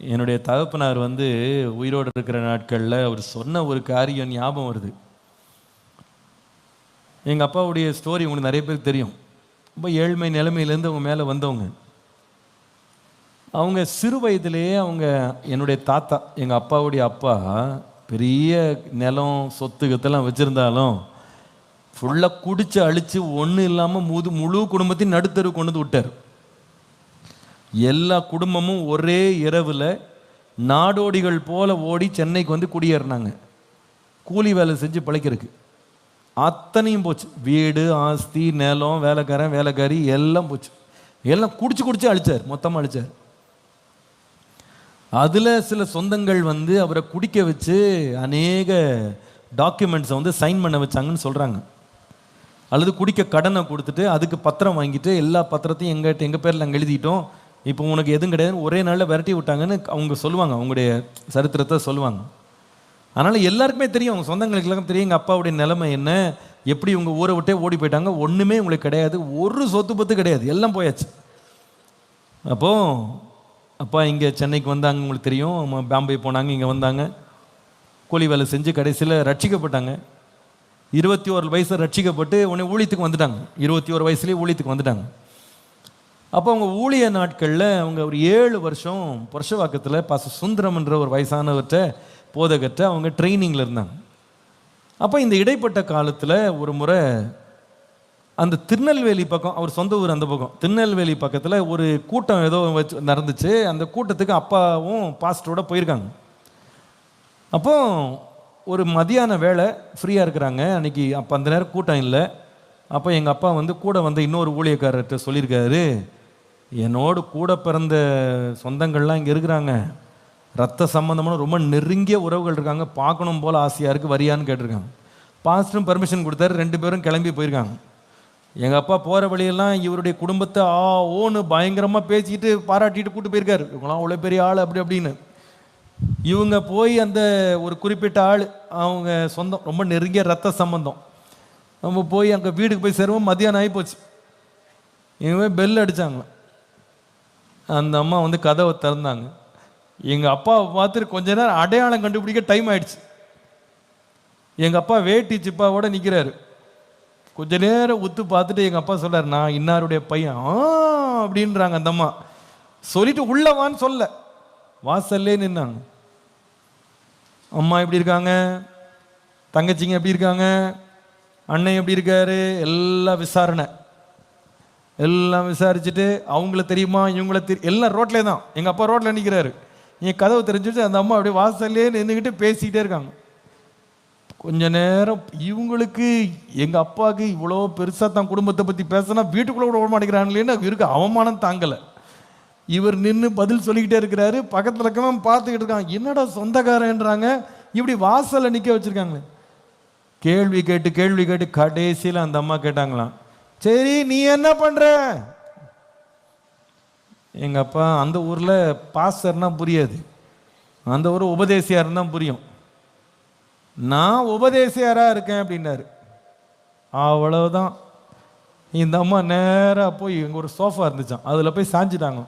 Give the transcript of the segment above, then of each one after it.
என்னுடைய தகப்பனார் வந்து உயிரோடு இருக்கிற நாட்களில் அவர் சொன்ன ஒரு காரியம் ஞாபகம் வருது. எங்கள் அப்பாவுடைய ஸ்டோரி உங்களுக்கு நிறைய பேருக்கு தெரியும். ரொம்ப ஏழ்மை நிலைமையிலேருந்து அவங்க மேலே வந்தவங்க. அவங்க சிறு வயதிலேயே அவங்க என்னுடைய தாத்தா எங்கள் அப்பாவுடைய அப்பா பெரிய நிலம் சொத்து கத்தெல்லாம் வச்சுருந்தாலும் ஃபுல்லாக குடிச்சு அழித்து ஒன்றும் இல்லாமல் முது முழு குடும்பத்தையும் நடுத்தரு கொண்டு வந்து விட்டார். எல்லா குடும்பமும் ஒரே இரவில் நாடோடிகள் போல ஓடி சென்னைக்கு வந்து குடியேறினாங்க. கூலி வேலை செஞ்சு பிழைக்கிறதுக்கு. அத்தனையும் போச்சு. வீடு ஆஸ்தி நிலம் வேலைக்காரன் வேலைக்காரி எல்லாம் போச்சு. எல்லாம் குடிச்சு குடிச்சு அழிச்சார். மொத்தமாக அழிச்சார். அதில் சில சொந்தங்கள் வந்து அவரை குடிக்க வச்சு அநேக டாக்குமெண்ட்ஸை வந்து சைன் பண்ண வச்சாங்கன்னு சொல்கிறாங்க அல்லது குடிக்க கடனை கொடுத்துட்டு அதுக்கு பத்திரம் வாங்கிட்டு எல்லா பத்திரத்தையும் எங்கிட்ட எங்கள் பேரில் நாங்கள் எழுதிட்டோம். இப்போ உனக்கு எதுவும் கிடையாது. ஒரே நாளில் விரட்டி விட்டாங்கன்னு அவங்க சொல்லுவாங்க. அவங்களுடைய சரித்திரத்தை சொல்லுவாங்க. அதனால் எல்லாருக்குமே தெரியும். அவங்க சொந்தங்களுக்கெல்லாம் தெரியும். எங்கள் அப்பாவுடைய நிலைமை என்ன? எப்படி இவங்க ஊரை விட்டே ஓடி போயிட்டாங்க? ஒன்றுமே உங்களுக்கு கிடையாது. ஒரு சொத்து பத்து கிடையாது. எல்லாம் போயாச்சு. அப்போ அப்பா இங்கே சென்னைக்கு வந்தாங்க. உங்களுக்கு தெரியும். பாம்பே போனாங்க இங்கே வந்தாங்க. கூலி வேலை செஞ்சு கடைசியில் ரட்சிக்கப்பட்டாங்க. இருபத்தி ஒரு வயசு ரட்சிக்கப்பட்டு உடனே ஊழியத்துக்கு வந்துட்டாங்க. இருபத்தி ஒரு வயசுலேயே ஊழியத்துக்கு வந்துட்டாங்க. அப்போ அவங்க ஊழிய நாட்களில் அவங்க ஒரு ஏழு வருஷம் புரஷவாக்கத்தில் பாச சுந்தரம்ன்ற ஒரு வயசானவற்றை போதகற்ற அவங்க ட்ரைனிங்கில் இருந்தாங்க. அப்போ இந்த இடைப்பட்ட காலத்தில் ஒரு முறை அந்த திருநெல்வேலி பக்கம் அவர் சொந்த ஊர் அந்த பக்கம் திருநெல்வேலி பக்கத்தில் ஒரு கூட்டம் ஏதோ வச்சு நடந்துச்சு. அந்த கூட்டத்துக்கு அப்பாவும் பாஸ்டரோட போயிருக்காங்க. அப்போ ஒரு மதியான வேலை ஃப்ரீயாக இருக்கிறாங்க. அன்னைக்கு அப்போ அந்த நேரம் கூட்டம் இல்லை. அப்போ எங்கள் அப்பா வந்து கூட வந்த இன்னொரு ஊழியக்காரர்கிட்ட சொல்லியிருக்காரு. என்னோடு கூட பிறந்த சொந்தங்கள்லாம் இங்கே இருக்கிறாங்க. ரத்த சம்மந்தமான ரொம்ப நெருங்கிய உறவுகள் இருக்காங்க. பார்க்கணும் போல் ஆசையாக இருக்குது வரியான்னு கேட்டிருக்காங்க. பாஸ்டரும் பர்மிஷன் கொடுத்தாரு. ரெண்டு பேரும் கிளம்பி போயிருக்காங்க. எங்கள் அப்பா போகிற வழியெல்லாம் இவருடைய குடும்பத்தை ஆ ஓன்னு பயங்கரமாக பேசிக்கிட்டு பாராட்டிட்டு கூட்டு போயிருக்காரு. இவங்களாம் அவ்வளோ பெரிய ஆள் அப்படி அப்படின்னு. இவங்க போய் அந்த ஒரு குறிப்பிட்ட ஆள் அவங்க சொந்தம் ரொம்ப நெருங்கிய ரத்த சம்பந்தம். நம்ம போய் அங்கே வீட்டுக்கு போய் சேருவோம் மதியானம் ஆகி போச்சு. இவங்க பெல் அடித்தாங்க அந்த அம்மா வந்து கதவை திறந்தாங்க. எங்கள் அப்பாவை பார்த்துட்டு கொஞ்ச நேரம் அடையாளம் கண்டுபிடிக்க டைம் ஆயிடுச்சு. எங்கள் அப்பா வேட்டி சிப்பாவோட நிற்கிறாரு கொஞ்ச நேரம் உத்து பார்த்துட்டு எங்கள் அப்பா சொல்கிறார் நான் இன்னாருடைய பையன். ஆ அப்படின்றாங்க அந்த அம்மா. சொல்லிட்டு உள்ளவான்னு சொல்ல. வாசல்லே நின்னாங்க. அம்மா எப்படி இருக்காங்க? தங்கச்சிங்க எப்படி இருக்காங்க? அண்ணன் எப்படி இருக்காரு? எல்லாம் விசாரணை. எல்லாம் விசாரிச்சுட்டு அவங்கள தெரியுமா இவங்கள தெரி எல்லாம் ரோட்லே தான். எங்கள் அப்பா ரோட்டில் நிற்கிறாரு என் கதவு தெரிஞ்சுட்டு அந்த அம்மா அப்படியே வாசல்லே நின்றுக்கிட்டு பேசிக்கிட்டே இருக்காங்க. கொஞ்ச நேரம் இவங்களுக்கு எங்கள் அப்பாவுக்கு இவ்வளோ பெருசாக தான் குடும்பத்தை பற்றி பேசினா வீட்டுக்குள்ளே கூட விட மாட்டேங்கிறாங்களேன்னு இவருக்கு அவமானம் தாங்கலை. இவர் நின்று பதில் சொல்லிக்கிட்டே இருக்கிறாரு. பக்கத்தில் இருக்கவன் பார்த்துக்கிட்டு இருக்கான். என்னடா சொந்தக்காரன்றாங்க? இப்படி வாசலில் நிற்க வச்சுருக்காங்களே. கேள்வி கேட்டு கேள்வி கேட்டு கடைசியில் அந்த அம்மா கேட்டாங்களாம் சரி நீ என்ன பண்ற? எங்க அப்பா அந்த ஊர்ல பாஸ்டர்னா புரியாது. அந்த ஊர் உபதேசியாருன்னா புரியும். நான் உபதேசியாரா இருக்கேன் அப்படின்னாரு. அவ்வளவுதான். இந்த அம்மா நேரா போய் எங்கள் ஒரு சோஃபா இருந்துச்சான் அதுல போய் சாஞ்சிட்டாங்க.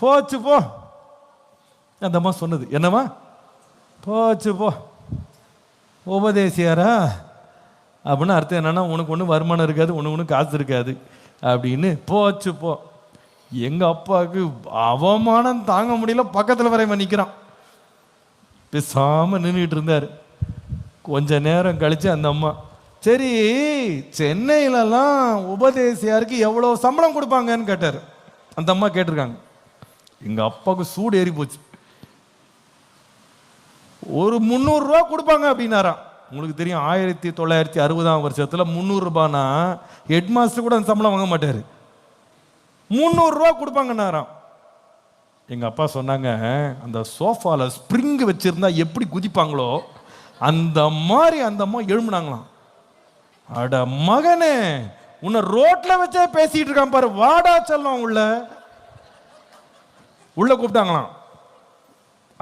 போச்சு போ. அந்த அம்மா சொன்னது. என்னம்மா? போச்சு போ. உபதேசியாரா? அப்படின்னு அர்த்தம் என்னென்னா உனக்கு ஒன்றும் வருமானம் இருக்காது உனக்கு ஒன்றும் காசு இருக்காது அப்படின்னு. போச்சு போ. எங்கள் அப்பாவுக்கு அவமானம் தாங்க முடியல பக்கத்தில் வரையமா நிற்கிறான் பேசாமல் நின்றுட்டு இருந்தார். கொஞ்ச நேரம் கழித்து அந்த அம்மா சரி சென்னையிலலாம் உபதேசியாருக்கு எவ்வளோ சம்பளம் கொடுப்பாங்கன்னு கேட்டார். அந்த அம்மா கேட்டிருக்காங்க. எங்கள் அப்பாவுக்கு சூடு ஏறி போச்சு ஒரு முந்நூறுரூவா கொடுப்பாங்க அப்படின்னாராம். உங்களுக்கு தெரியும் ஆயிரத்தி தொள்ளாயிரத்தி அறுபதாம் வருஷத்தில் முந்நூறுரூபானா ஹெட் மாஸ்டர் கூட அந்த சம்பளம் வாங்க மாட்டார். முந்நூறுரூவா கொடுப்பாங்கன்னாராம். எங்கள் அப்பா சொன்னாங்க அந்த சோஃபாவில் ஸ்ப்ரிங் வச்சுருந்தா எப்படி குதிப்பாங்களோ அந்த மாதிரி அந்த அம்மா எழும்புனாங்களாம். அட மகனே உன்னை ரோட்டில் வச்சே பேசிகிட்டு இருக்கான் பாரு வாடா செல்லம் உள்ள. உள்ள கூப்பிட்டாங்களாம்.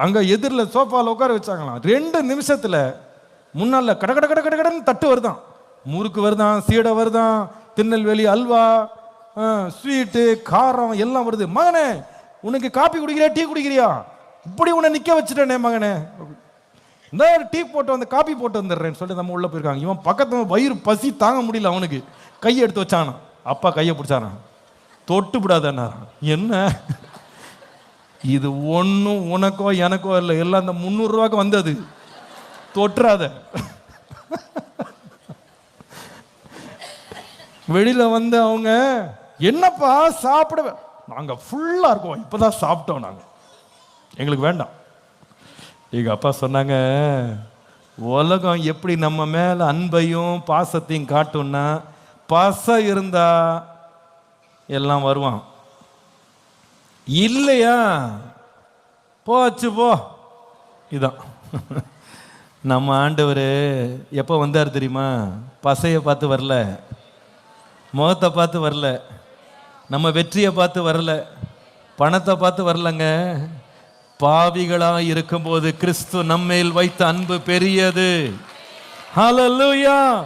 அங்கே எதிரில் சோஃபாவில் உட்கார வச்சாங்களாம். ரெண்டு நிமிஷத்தில் முன்னால கட கட கட கட கடன்னு தட்டு வருதான். முறுக்கு வருதான் சீடை வருதான் திருநெல்வேலி அல்வா ஸ்வீட்டு காரம் எல்லாம் வருது. மகனே உனக்கு காப்பி குடிக்கிறியா டீ குடிக்கிறியா? இப்படி உன்னை நிற்க வச்சுட்டேனே மகனே. இந்த டீ போட்டு வந்து காப்பி போட்டு வந்துடுறேன்னு சொல்லிட்டு நம்ம உள்ளே போயிருக்காங்க. இவன் பக்கத்துல வயிறு பசி தாங்க முடியல அவனுக்கு. கையை எடுத்து வச்சானா அப்பா கையை பிடிச்சானா தொட்டு விடாதண்ணா என்ன? இது ஒன்றும் உனக்கோ எனக்கோ இல்லை. எல்லாம் அந்த முந்நூறுரூவாக்கு வந்தது. தொட்டுறாத வெளியில வந்து அவங்க என்னப்பா சாப்பிட நாங்க ஃபுல்லா இருக்கோம். இப்பதான் சாப்பிட்டோம் நாங்க. எங்களுக்கு வேண்டாம். எங்க அப்பா சொன்னாங்க உலகம் எப்படி நம்ம மேல அன்பையும் பாசத்தையும் காட்டும்னா பச இருந்தா எல்லாம் வருவான். இல்லையா? போச்சு போ. இதான். நம்ம ஆண்டவர் எப்போ வந்தார் தெரியுமா? பசையை பார்த்து வரல. முகத்தை பார்த்து வரல. நம்ம வெற்றியை பார்த்து வரல. பணத்தை பார்த்து வரலங்க. பாவிகளாக இருக்கும்போது கிறிஸ்து நம்மேல் வைத்த அன்பு பெரியது. ஹalleluya